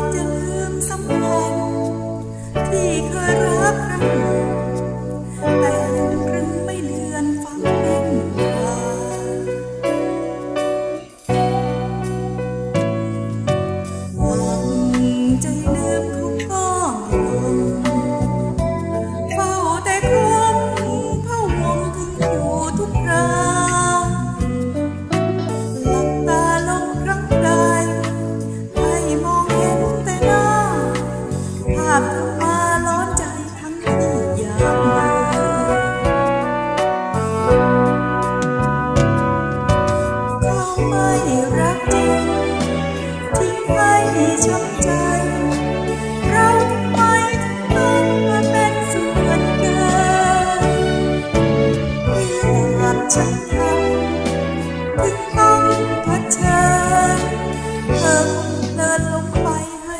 ากจะลืมสัมพันธ์ที่เคยรักกัน ช้ำใเราไมถึต้องมาเป็นส่วนเกินที่ากฉันทำถึงต้องเผชิญเธอคงเดินลงไปให้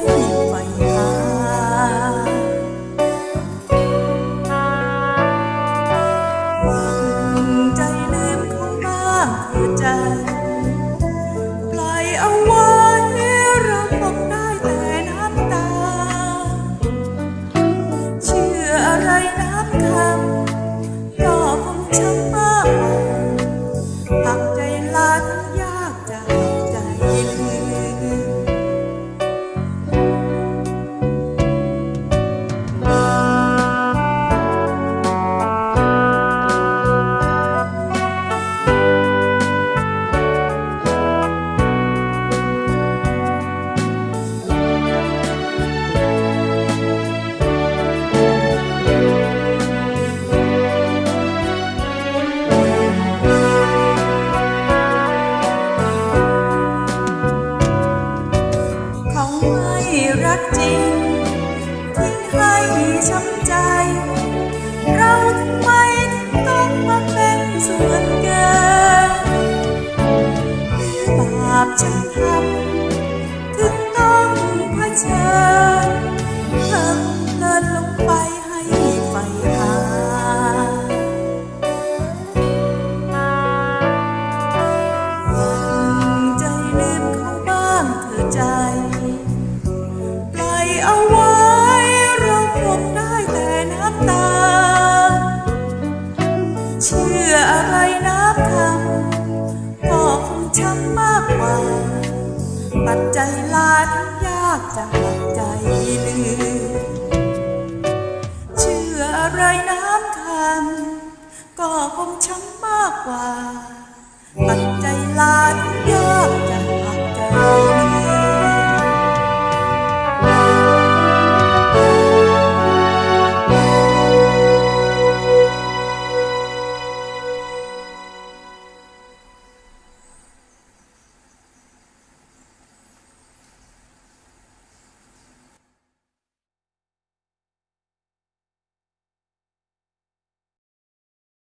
ไฟหา หวังใจลืมเขาบ้างเธอใจ ก็ เขาไม่รักจริง ทิ้งให้ช้ำใจ เราทำไมถึงต้องมาเป็นส่วนเกินหรือบาปฉันทำ เชื่ออะไรนับคำก็คงช้ำมากกว่า ปัดใจลาทั้งยากจะหักใจลืมเชื่ออะไรน้ำคำก็คงช้ำมากกว่าปัจ